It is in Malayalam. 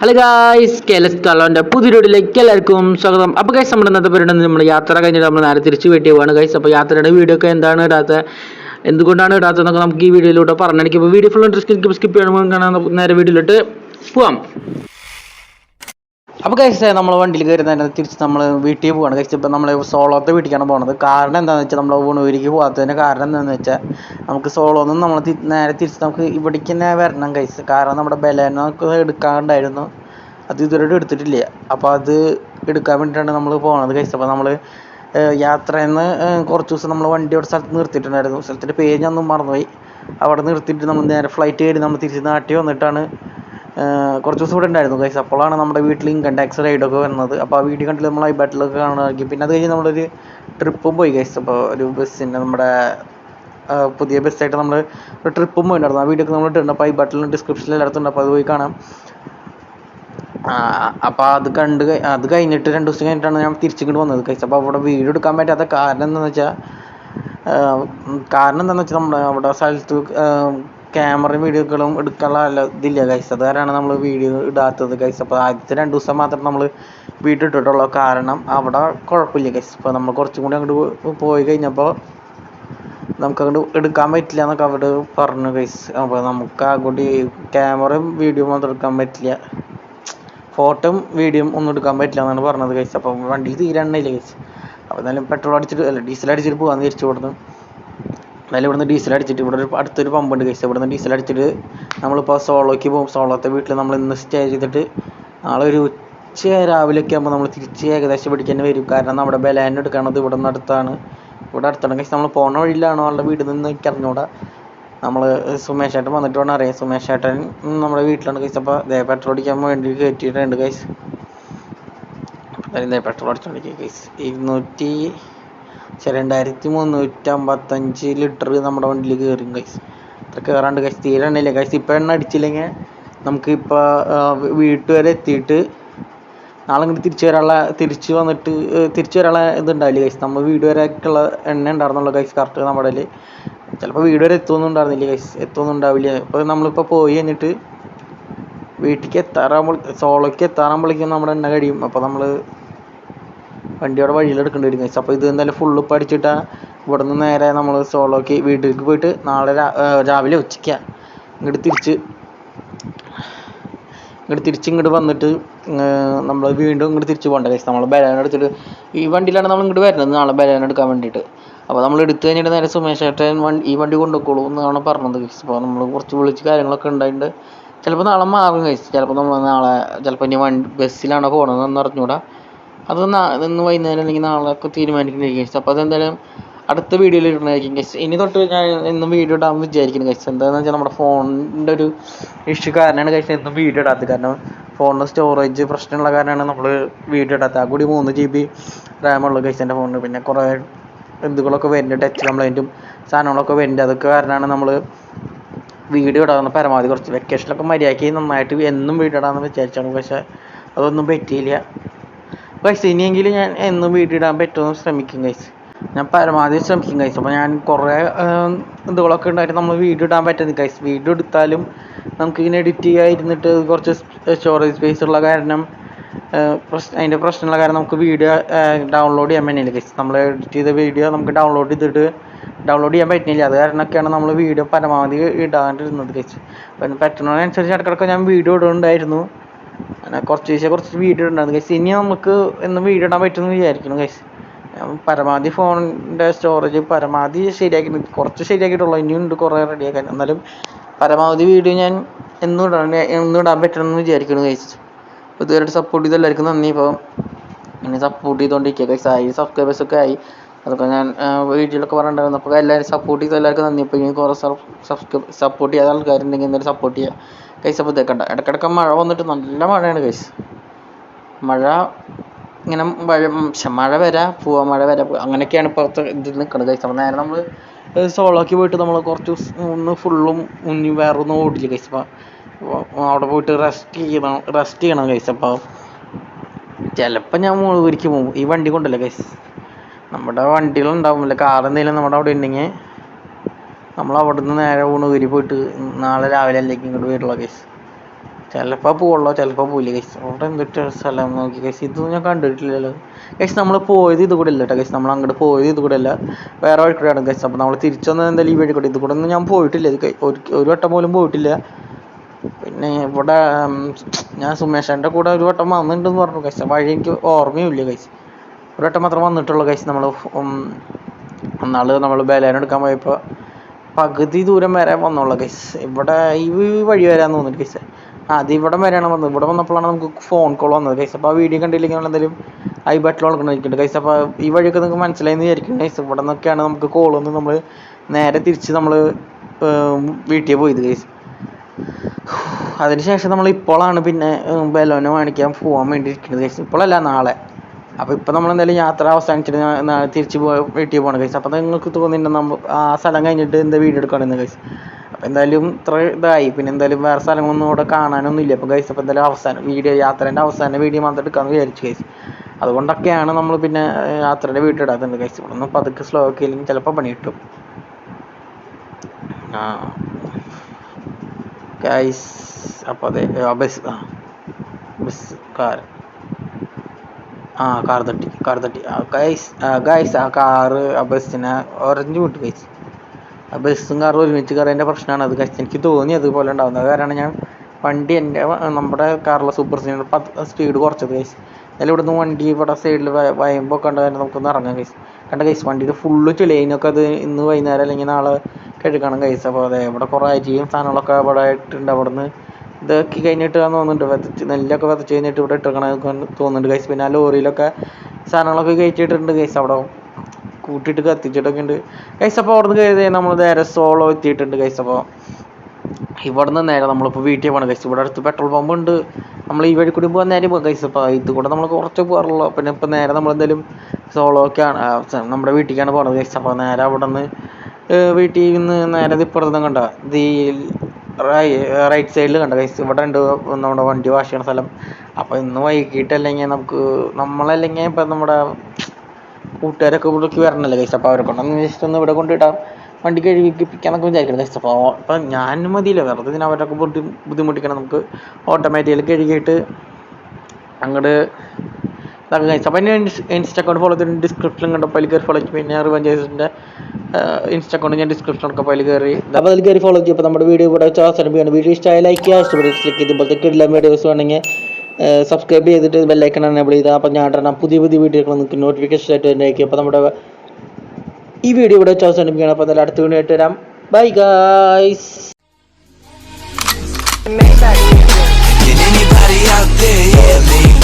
ഹലോ ഗായ്സ് കേലസ് കലോന്റെ പുതിയ വീഡിയോയിലേക്ക് എല്ലാവർക്കും സ്വാഗതം. അപ്പോൾ ഗൈസ് നമ്മുടെ ഇന്നത്തെ പരിപാടി നമ്മൾ യാത്ര കഴിഞ്ഞിട്ട് നമ്മൾ നേരെ തിരിച്ച് വീട്ടിൽ പോവാണ് ഗൈസ് അപ്പോൾ യാത്രയുടെ വീഡിയോ ഒക്കെ എന്താണ് ഇടാത്ത? എന്തുകൊണ്ടാണ് ഇടാത്തതെന്നൊക്കെ നമുക്ക് ഈ വീഡിയോയിലൂടെ പറഞ്ഞെനിക്ക് ഇപ്പോൾ വീഡിയോ ഫുൾ സ്കിപ്പ് സ്കിപ്പ് ചെയ്യണമെന്ന് കാണാൻ നേരെ വീഡിയോയിലോട്ട് പോവാം. അപ്പോൾ കഴിച്ച നമ്മൾ വണ്ടിയിൽ കയറി തിരിച്ച് നമ്മൾ വീട്ടിൽ പോവാണ്. കഴിച്ച് ഇപ്പോൾ നമ്മൾ സോളോത്തെ വീട്ടിലേക്കാണ് പോകുന്നത് കാരണം എന്താണെന്ന് വെച്ചാൽ നമ്മൾ ഊണൂരിക്ക് പോകാത്തതിന് കാരണം എന്താണെന്ന് വെച്ചാൽ നമുക്ക് സോളോന്നും നമ്മൾ നേരെ തിരിച്ച് നമുക്ക് ഇവിടേക്ക് തന്നെ വരണം കഴിച്ച് കാരണം നമ്മുടെ ബലേനൊക്കെ എടുക്കാണ്ടായിരുന്നു. അത് ഇതുവരെ എടുത്തിട്ടില്ല. അപ്പോൾ അത് എടുക്കാൻ വേണ്ടിയിട്ടാണ് നമ്മൾ പോകുന്നത് കഴിച്ച് അപ്പോൾ നമ്മൾ യാത്രയിൽ നിന്ന് കുറച്ച് ദിവസം നമ്മൾ വണ്ടി ഒരു സ്ഥലത്ത് നിർത്തിയിട്ടുണ്ടായിരുന്നു. സ്ഥലത്തിന്റെ പേര് ഞാൻ ഒന്നും മറന്നുപോയി. അവിടെ നിർത്തിയിട്ട് നമ്മൾ നേരെ ഫ്ലൈറ്റ് കയറി നമ്മൾ തിരിച്ച് നാട്ടിൽ വന്നിട്ടാണ് കുറച്ച് ദിവസം ഇവിടെ ഉണ്ടായിരുന്നു ഗൈസ് അപ്പോഴാണ് നമ്മുടെ വീട്ടിൽ ഇൻകം ടാക്സ് റൈഡൊക്കെ വന്നത് അപ്പോൾ ആ വീഡിയോ കണ്ടിട്ട് നമ്മൾ ഐബാറ്റിലൊക്കെ കാണുകയാക്കി പിന്നെ അത് കഴിഞ്ഞ് നമ്മളൊരു ട്രിപ്പും പോയി ഗൈസ് അപ്പോൾ ഒരു ബസ്സിന്റെ നമ്മുടെ പുതിയ ബസ്സായിട്ട് നമ്മൾ ഒരു ട്രിപ്പും പോയിട്ടുണ്ടായിരുന്നു. ആ വീഡിയോ ഒക്കെ നമ്മൾ ഇട്ടിട്ടുണ്ട്. അപ്പോൾ ഐബാറ്റിലും ഡിസ്ക്രിപ്ഷനിൽ എല്ലായിടത്തും ഉണ്ട്. അപ്പോൾ അത് പോയി കാണാം. അപ്പോൾ അത് കണ്ട് അത് കഴിഞ്ഞിട്ട് രണ്ട് ദിവസം കഴിഞ്ഞിട്ടാണ് ഞാൻ തിരിച്ചിങ്ങോട്ട് വന്നത് കഴിച്ചത് അപ്പോൾ അവിടെ വീഡിയോ എടുക്കാൻ പറ്റാത്ത കാരണം എന്താണെന്ന് വെച്ചാൽ കാരണം എന്താണെന്ന് വെച്ചാൽ നമ്മുടെ അവിടെ സ്ഥലത്ത് ക്യാമറയും വീഡിയോകളും എടുക്കാനുള്ള ഇതില്ല ഗൈസ് അത് കാരണമാണ് നമ്മൾ വീഡിയോ ഇടാത്തത് ഗൈസ് അപ്പോൾ ആദ്യത്തെ രണ്ട് ദിവസം മാത്രം നമ്മൾ വീട്ടിൽ ഇട്ടിട്ടുള്ളൂ കാരണം അവിടെ കുഴപ്പമില്ല ഗൈസ് അപ്പോൾ നമ്മൾ കുറച്ചും കൂടി അങ്ങോട്ട് പോയി കഴിഞ്ഞപ്പോൾ നമുക്ക് അങ്ങോട്ട് എടുക്കാൻ പറ്റില്ല എന്നൊക്കെ അവിടെ പറഞ്ഞു ഗൈസ് അപ്പോൾ നമുക്ക് അങ്ങോട്ട് ക്യാമറയും വീഡിയോ മാത്രം എടുക്കാൻ പറ്റില്ല. ഫോട്ടോയും വീഡിയോയും ഒന്നും എടുക്കാൻ പറ്റില്ല എന്നാണ് പറഞ്ഞത് ഗൈസ് അപ്പോൾ വണ്ടിയിൽ തീരെ എണ്ണയില്ല ഗൈസ് അപ്പോൾ എന്തായാലും പെട്രോൾ അടിച്ചിട്ട് അല്ല ഡീസൽ അടിച്ചിട്ട് പോകാമെന്ന് തിരിച്ചു കൊടുത്തു എന്തായാലും ഇവിടുന്ന് ഡീസൽ അടിച്ചിട്ട് ഇവിടെ ഒരു അടുത്തൊരു പമ്പുണ്ട് ഉണ്ട് കഴിച്ച് ഇവിടുന്ന് ഡീസൽ അടിച്ചിട്ട് നമ്മളിപ്പോൾ സോളോയ്ക്ക് പോകും സോളോത്തെ വീട്ടിൽ നമ്മൾ ഇന്ന് സ്റ്റേ ചെയ്തിട്ട് നാളെ ഒരു ഉച്ച രാവിലെയൊക്കെ ആകുമ്പോൾ നമ്മൾ തിരിച്ച് ഏകദേശം പിടിക്കാൻ തന്നെ വരും. കാരണം നമ്മുടെ ബലാൻ എടുക്കണത് ഇവിടെ നിന്ന് അടുത്താണ്. ഇവിടെ അടുത്താണ്. കഴിച്ച് നമ്മൾ പോണ വഴിയിലാണോ ആളുടെ വീട് നിന്ന് എനിക്ക് അറിഞ്ഞൂടാ? നമ്മൾ സുമേഷ് ഏട്ടൻ വന്നിട്ട് വേണം അറിയാം. സുമേഷ് ഏട്ടൻ നമ്മുടെ വീട്ടിലാണ് കഴിച്ച് അപ്പോൾ ദേ പെട്രോൾ അടിക്കാൻ വേണ്ടി കയറ്റിയിട്ടുണ്ട് കഴിച്ച് പെട്രോൾ അടിച്ചോണ്ടിരിക്കുക കഴിച്ച് ഇരുന്നൂറ്റി ശരി രണ്ടായിരത്തി മുന്നൂറ്റി അമ്പത്തഞ്ച് ലിറ്റർ നമ്മുടെ വണ്ടിയിൽ കയറും കൈസ് അത്ര കയറാണ്ട് കൈസ് തീരെ എണ്ണയില്ല. കൈസ് ഇപ്പം എണ്ണ അടിച്ചില്ലെങ്കിൽ നമുക്ക് ഇപ്പോൾ വീട്ട് വരെ എത്തിയിട്ട് നാളെ ഇങ്ങോട്ട് തിരിച്ചു വരാനുള്ള തിരിച്ച് വന്നിട്ട് തിരിച്ചു വരാനുള്ള ഇതുണ്ടാവില്ല കൈസ് നമ്മൾ വീട് വരെ ഉള്ള എണ്ണ ഉണ്ടായിരുന്നുള്ളൂ കൈസ് കറക്റ്റ് നമ്മുടെ ചിലപ്പോൾ വീട് വരെ എത്തുമൊന്നും ഉണ്ടായിരുന്നില്ല കൈസ് എത്തുമൊന്നും ഉണ്ടാവില്ല. ഇപ്പോൾ നമ്മളിപ്പോൾ പോയി കഴിഞ്ഞിട്ട് വീട്ടിലേക്ക് എത്താറാകുമ്പോൾ സോളോയ്ക്ക് എത്താറാകുമ്പോഴേക്കും നമ്മുടെ എണ്ണ കഴിയും. അപ്പോൾ നമ്മൾ വണ്ടിയുടെ വഴിയിൽ എടുക്കേണ്ടി വരും അപ്പോൾ ഇത് എന്തായാലും ഫുള്ള് ഇപ്പോൾ അടിച്ചിട്ടാ ഇവിടെ നിന്ന് നേരെ നമ്മൾ സോളോക്ക് വീട്ടിലേക്ക് പോയിട്ട് നാളെ രാവിലെ ഉച്ചയ്ക്ക. ഇങ്ങോട്ട് തിരിച്ച് ഇങ്ങോട്ട് തിരിച്ച് ഇങ്ങോട്ട് വന്നിട്ട് നമ്മൾ വീണ്ടും ഇങ്ങോട്ട് തിരിച്ച് പോകണ്ട കൈസ് നമ്മൾ ബലാന എടുത്തിട്ട് ഈ വണ്ടിയിലാണ് നമ്മൾ ഇങ്ങോട്ട് വരുന്നത് നാളെ ബലാന എടുക്കാൻ വേണ്ടിയിട്ട്. അപ്പോൾ നമ്മൾ എടുത്തു കഴിഞ്ഞിട്ട് നേരെ സുമേഷ് ഏട്ടൻ വണ്ടി ഈ വണ്ടി കൊണ്ടുപോയിക്കോളൂ എന്നാണ് പറഞ്ഞത് കൈസ് അപ്പോൾ നമ്മൾ കുറച്ച് വിളിച്ച് കാര്യങ്ങളൊക്കെ ഉണ്ടായിട്ടുണ്ട് ചിലപ്പോൾ നാളെ മാറും കഴിച്ച് ചിലപ്പോൾ നമ്മൾ നാളെ ചിലപ്പോൾ ഇനി വണ്ടി ബസ്സിലാണോ പോകണതെന്ന് അറിഞ്ഞൂടാ. അത് ഇന്ന് വൈകുന്നേരം അല്ലെങ്കിൽ നാളെ ഒക്കെ തീരുമാനിക്കുന്നതായിരിക്കും ഗൈസ് അപ്പോൾ അതെന്തായാലും അടുത്ത വീഡിയോയിൽ ഇടുന്നതായിരിക്കും ഗൈസ് ഇനി തൊട്ട് ഞാൻ എന്നും വീഡിയോ ഇടാൻ വിചാരിക്കുന്നു ഗൈസ് എന്താണെന്ന് വെച്ചാൽ നമ്മുടെ ഫോണിന്റെ ഒരു ഇഷ്യൂ കാരണമാണ് ഗൈസ് എന്നും വീഡിയോ ഇടാത്തത്. കാരണം ഫോണിന് സ്റ്റോറേജ് പ്രശ്നമുള്ള കാരണമാണ് നമ്മൾ വീഡിയോ ഇടാത്തത്. ആ കൂടി മൂന്ന് ജി ബി റാമുള്ളൂ ഗൈസ് എന്റെ ഫോണിന് പിന്നെ കുറേ എന്തുകളൊക്കെ വരുന്നുണ്ട്. ടച്ച് കംപ്ലൈന്റും സാധനങ്ങളൊക്കെ വരുന്നുണ്ട്. അതൊക്കെ കാരണമാണ് നമ്മൾ വീഡിയോ ഇടാവുന്ന പരമാവധി കുറച്ച്. വെക്കേഷനിലൊക്കെ മര്യാദയ്ക്ക് നന്നായിട്ട് എന്നും വീഡിയോ ഇടാമെന്ന് വിചാരിച്ചാണ്. പക്ഷേ അതൊന്നും പറ്റിയില്ല. ഗൈസ് ഇനിയെങ്കിലും ഞാൻ എന്നും വീഡിയോ ഇടാൻ പറ്റുമെന്ന് ശ്രമിക്കും ഗൈസ് ഞാൻ പരമാവധി ശ്രമിക്കും ഗൈസ് അപ്പോൾ ഞാൻ കുറേ ഇതുകളൊക്കെ ഉണ്ടായിട്ട് നമ്മൾ വീഡിയോ ഇടാൻ പറ്റുന്നത് ഗൈസ് വീഡിയോ എടുത്താലും നമുക്കിങ്ങനെ എഡിറ്റ് ചെയ്യാതിരുന്നിട്ട് കുറച്ച് സ്റ്റോറേജ് സ്പേസ് ഉള്ള കാരണം പ്രശ്നം അതിന്റെ പ്രശ്നമുള്ള കാരണം നമുക്ക് വീഡിയോ ഡൗൺലോഡ് ചെയ്യാൻ പറ്റുന്നില്ല ഗൈസ് നമ്മൾ എഡിറ്റ് ചെയ്ത വീഡിയോ നമുക്ക് ഡൗൺലോഡ് ചെയ്തിട്ട് ഡൗൺലോഡ് ചെയ്യാൻ പറ്റുന്നില്ല. അത് കാരണമൊക്കെയാണ് നമ്മൾ വീഡിയോ പരമാവധി ഇടാണ്ടിരുന്നത് ഗൈസ് അപ്പം പറ്റുന്നതിനനുസരിച്ച് ഇടയ്ക്കിടയ്ക്ക് ഞാൻ വീഡിയോ ഇടുന്നുണ്ടായിരുന്നു. അങ്ങനെ കുറച്ച് ദിവസം കുറച്ച് വീഡിയോ ഉണ്ടായിരുന്നു ഗൈസ് ഇനി നമുക്ക് എന്നും വീഡിയോ ഇടാൻ പറ്റുമെന്ന് വിചാരിക്കുന്നു ഗൈസ് പരമാവധി ഫോണിന്റെ സ്റ്റോറേജ് പരമാവധി ശരിയാക്കി കുറച്ച് ശരിയാക്കിയിട്ടുള്ളൂ. ഇനിയുണ്ട് കുറേ റെഡിയാക്കാൻ എന്നാലും പരമാവധി വീഡിയോ ഞാൻ എന്നും ഇടാൻ എന്നും ഇടാൻ പറ്റണമെന്ന് വിചാരിക്കുന്നു അപ്പോൾ ഇതുവരെ സപ്പോർട്ട് ചെയ്ത എല്ലാവർക്കും നന്ദി. ഇപ്പോൾ ഇനി സപ്പോർട്ട് ചെയ്തുകൊണ്ടിരിക്കുക ഗൈസ് ആയി സബ്സ്ക്രൈബേഴ്സ് ഒക്കെ ആയി. അതൊക്കെ ഞാൻ വീഡിയോയിലൊക്കെ പറഞ്ഞിട്ടുണ്ടായിരുന്നു. അപ്പോൾ എല്ലാവരും സപ്പോർട്ട് ചെയ്ത. എല്ലാവർക്കും നന്ദി. അപ്പോൾ ഇനി കുറേ സബ്സ്ക്രൈബ് സപ്പോർട്ട് ചെയ്യാത്ത ആൾക്കാരുണ്ടെങ്കിൽ എന്തായാലും സപ്പോർട്ട് ചെയ്യുക കൈസ് അപ്പോൾ ഇതേക്കണ്ട ഇടയ്ക്കിടയ്ക്ക് മഴ വന്നിട്ട് നല്ല മഴയാണ് കൈസ് മഴ ഇങ്ങനെ മഴ മഴ വരാ പോവാ മഴ വരാ. പോവാ അങ്ങനെയൊക്കെയാണ് ഇപ്പോഴത്തെ ഇതിൽ നിൽക്കുന്നത് ഗൈസ് അപ്പോൾ നേരെ നമ്മൾ സോളോക്ക് പോയിട്ട് നമ്മൾ കുറച്ച് ഒന്ന് ഫുള്ളും ഇനി വേറെ ഒന്നും ഓടില്ല അപ്പോൾ അവിടെ പോയിട്ട് റെസ്റ്റ് ചെയ്യണം റെസ്റ്റ് ചെയ്യണം അപ്പോൾ ചിലപ്പോൾ ഞാൻ മുഴുവരിക്ക് പോകും. ഈ വണ്ടി കൊണ്ടല്ലേ ഗൈസ് നമ്മുടെ വണ്ടികളുണ്ടാവും അല്ല കാർ എന്തെങ്കിലും നമ്മുടെ അവിടെ ഉണ്ടെങ്കിൽ നമ്മൾ അവിടെ നിന്ന് നേരെ ഊണൂരി പോയിട്ട് നാളെ രാവിലെ അല്ലെങ്കിൽ ഇങ്ങോട്ട് വരുള്ളൂ കേസ് ചിലപ്പോൾ പോവുള്ളൂ ചിലപ്പോൾ പോയില്ല കേസ് അവിടെ എന്തൊക്കെ സ്ഥലം നോക്കി കേസ് ഇതൊന്നും ഞാൻ കണ്ടിട്ടില്ലല്ലോ. കേസ് നമ്മൾ പോയത് ഇത് കൂടെ അല്ല കേട്ടോ കേസ് നമ്മൾ അങ്ങോട്ട് പോയത് ഇത് കൂടെ അല്ല. വേറെ വഴി കൂടെയാണ് കേസ് അപ്പോൾ നമ്മൾ തിരിച്ചു വന്നത് എന്തായാലും ഈ വഴി കൂടെ ഇത് കൂടെ ഒന്നും ഞാൻ പോയിട്ടില്ല. ഇത് ഒരു ഒരു വട്ടം പോലും പോയിട്ടില്ല. പിന്നെ ഇവിടെ ഞാൻ സുമേഷന്റെ കൂടെ ഒരു വട്ടം വന്നിട്ടുണ്ടെന്ന് പറഞ്ഞു ഗൈസ് വഴി എനിക്ക് ഓർമ്മയുമില്ല ഗൈസ് ഒരു വട്ടം മാത്രം വന്നിട്ടുള്ളൂ ഗൈസ് നമ്മൾ അന്നാൾ നമ്മൾ ബലേന എടുക്കാൻ പോയപ്പോൾ പകുതി ദൂരം വരെ വന്നോളൂ ഗൈസ് ഇവിടെ ഈ വഴി വരാൻ തോന്നുന്നു ഗൈസ് അത് ഇവിടെ വരെയാണ് വന്നത്. ഇവിടെ വന്നപ്പോഴാണ് നമുക്ക് ഫോൺ കോൾ വന്നത് ഗൈസ് അപ്പോൾ ആ വീഡിയോ കണ്ടില്ലെങ്കിൽ നമ്മൾ എന്തെങ്കിലും ഐ ബട്ടിൽ കൊടുക്കണിരിക്കുന്നുണ്ട് ഗൈസ് അപ്പോൾ ഈ വഴിയൊക്കെ നിങ്ങൾക്ക് മനസ്സിലായെന്ന് വിചാരിക്കും ഗൈസ് ഇവിടെ നിന്നൊക്കെയാണ് നമുക്ക് കോൾ വന്ന് നമ്മൾ നേരെ തിരിച്ച് നമ്മൾ വീട്ടിൽ പോയത് ഗൈസ് അതിനുശേഷം നമ്മൾ ഇപ്പോഴാണ് പിന്നെ ബലോനെ വാങ്ങിക്കാൻ പോകാൻ വേണ്ടി ഇരിക്കുന്നത് ഗൈസ് ഇപ്പോഴല്ല നാളെ. അപ്പോൾ ഇപ്പോൾ നമ്മൾ എന്തായാലും യാത്ര അവസാനിച്ചിട്ട് ഞാൻ തിരിച്ച് വീട്ടിൽ പോകണം ഗൈസ് അപ്പോൾ നിങ്ങൾക്ക് തോന്നിയിട്ട് നമ്മൾ ആ സ്ഥലം കഴിഞ്ഞിട്ട് എന്താ വീഡിയോ എടുക്കണമെന്ന് ഗൈസ് അപ്പോൾ എന്തായാലും ഇത്ര ഇതായി. പിന്നെ എന്തായാലും വേറെ സ്ഥലങ്ങളൊന്നും ഇവിടെ കാണാനൊന്നും ഇല്ല അപ്പോൾ ഗൈസ് അപ്പോൾ എന്തായാലും അവസാനം വീഡിയോ യാത്രേന്റെ അവസാന വീഡിയോ മാത്രം എടുക്കാമെന്ന് വിചാരിച്ചു ഗൈസ് അതുകൊണ്ടൊക്കെയാണ് നമ്മൾ പിന്നെ യാത്രയുടെ വീഡിയോ ഇടാത്തത് ഗൈസ് ഇവിടെ നിന്ന് പതുക്കെ സ്ലോ ഒക്കെ ഇല്ലെങ്കിൽ ചിലപ്പോൾ പണി കിട്ടും. ആ. ഗൈസ് അപ്പോൾ അതെ ബസ് ആ ബസ് കാർ ആ കാർ തട്ടി കാർ തട്ടി. ഗൈസ് ഗൈസ് ആ കാറ് ആ ബസ്സിനെ ഒരഞ്ഞു വിട്ടു ഗൈസ് ആ ബസ്സും കാറും ഒരുമിച്ച് കയറിയതിന്റെ പ്രശ്നമാണ് അത് ഗൈസ് എനിക്ക് തോന്നി അതുപോലെ ഉണ്ടാകുന്നത് കാരണം ഞാൻ വണ്ടി എന്റെ നമ്മുടെ കാറിലെ സൂപ്പർ സീനർ പത്ത് സ്പീഡ് കുറച്ചത് ഗൈസ് എന്നാലും ഇവിടുന്ന് വണ്ടി ഇവിടെ സൈഡിൽ വയമ്പോൾ കണ്ട കാരണം നമുക്കൊന്ന് ഇറങ്ങാം ഗൈസ് കണ്ട ഗൈസ് വണ്ടിയുടെ ഫുള്ള് ചെളിയനൊക്കെ അത് ഇന്ന് വൈകുന്നേരം അല്ലെങ്കിൽ നാളെ കഴുകണം ഗൈസ് അപ്പോൾ അതെ ഇവിടെ കുറേ അരിയും സാധനങ്ങളൊക്കെ ഇവിടെ ഇട്ടുണ്ട് അവിടെ നിന്ന് ഇതാക്കി കഴിഞ്ഞിട്ട് തോന്നുന്നുണ്ട്. വിതച്ച് നെല്ലൊക്കെ വിതച്ച് കഴിഞ്ഞിട്ട് ഇവിടെ ഇട്ടേക്കണ തോന്നുന്നുണ്ട് ഗൈസ് പിന്നെ ആ ലോറിയിലൊക്കെ സാധനങ്ങളൊക്കെ കയറ്റിയിട്ടുണ്ട് ഗൈസ് അവിടെ കൂട്ടിയിട്ട് കത്തിച്ചിട്ടൊക്കെ ഉണ്ട്. ഗൈസ് അപ്പോൾ അവിടെ നിന്ന് കയറി നമ്മൾ നേരെ സോളോ എത്തിയിട്ടുണ്ട് ഗൈസ് അപ്പോൾ ഇവിടെ നിന്ന് നേരെ നമ്മളിപ്പോൾ വീട്ടിൽ പോകണം ഗൈസ് ഇവിടെ അടുത്ത് പെട്രോൾ പമ്പ് ഉണ്ട്. നമ്മൾ ഈ വഴി കൂടി പോകാൻ നേരെ ഗൈസ് അപ്പോൾ ഇത് കൂടെ നമ്മൾ കുറച്ച് പോകാറുള്ളൂ പിന്നെ ഇപ്പോൾ നേരെ നമ്മൾ എന്തായാലും സോളോ ഒക്കെയാണ്. നമ്മുടെ വീട്ടിലേക്കാണ് പോകുന്നത് ഗൈസ് അപ്പോൾ നേരെ അവിടെ നിന്ന് വീട്ടിൽ നിന്ന് നേരെ ഇപ്പുറത്ത് കണ്ട? ഇത് റൈറ്റ് സൈഡിൽ കണ്ട. ഗൈസ് ഇവിടെ ഉണ്ട് നമ്മുടെ വണ്ടി വാഷ് ചെയ്യണ സ്ഥലം. അപ്പോൾ ഇന്ന് വൈകിട്ടല്ലെങ്കിൽ നമുക്ക് നമ്മളല്ലെങ്കിൽ ഇപ്പം നമ്മുടെ കൂട്ടുകാരൊക്കെ ഇവിടേക്ക് വരണല്ലോ ഗൈസ് അപ്പോൾ അവരെ കൊണ്ടൊന്ന് ജസ്റ്റ് ഒന്ന് ഇവിടെ കൊണ്ടിടാം വണ്ടി കഴുകിപ്പിക്കാന്നൊക്കെ വിചാരിക്കണം ഗൈസ് അപ്പോൾ ഇപ്പം ഞാൻ മതിയില്ല. വെറുതെ ഇതിന് അവരൊക്കെ ബുദ്ധി ബുദ്ധിമുട്ടിക്കണം നമുക്ക് ഓട്ടോമാറ്റിക്കലി കഴുകിയിട്ട് അങ്ങോട്ട് ഇതാക്കാം ഗൈസ് അപ്പം എന്റെ ഇൻസ്റ്റ അക്കൗണ്ട് ഫോളോ ചെയ്തിട്ട് ഡിസ്ക്രിപ്ഷൻ കണ്ടപ്പോൾ അതിൽ കയറി ഫോളോ ചെയ്യും. പിന്നെ റിവഞ്ചേഴ്സിന്റെ ഇൻസ്റ്റ അക്കൗണ്ട് ഞാൻ ഡിസ്ക്രിപ്ഷനൊക്കെ അതിൽ കയറി. അപ്പോൾ അതിൽ കയറി ഫോളോ ചെയ്യുമ്പോൾ അപ്പോൾ നമ്മുടെ വീഡിയോ കൂടെ വെച്ച് അവസാനിപ്പിക്കുകയാണ് വീഡിയോ ഇഷ്ടമായ ലൈക്ക് ചെയ്യുക. ഇഷ്ടപ്പെട്ട ക്ലിക്ക് ചെയ്യുമ്പോഴത്തേക്ക് എല്ലാ വീഡിയോസ് വേണമെങ്കിൽ സബ്സ്ക്രൈബ് ചെയ്തിട്ട് ബെല്ലൈക്കൺ എനേബിൾ ചെയ്താൽ അപ്പോൾ ഞാൻ ഇടണം. പുതിയ പുതിയ വീഡിയോകൾ നിങ്ങൾക്ക് നോട്ടിഫിക്കേഷൻ ആയിട്ട് തന്നെ അയക്കും അപ്പോൾ നമ്മുടെ ഈ വീഡിയോ ഇവിടെ വെച്ച് അവസാനിപ്പിക്കുകയാണ് അപ്പോൾ അതിൽ അടുത്ത വീഡിയോ ആയിട്ട് വരാം. Bye guys anybody out there?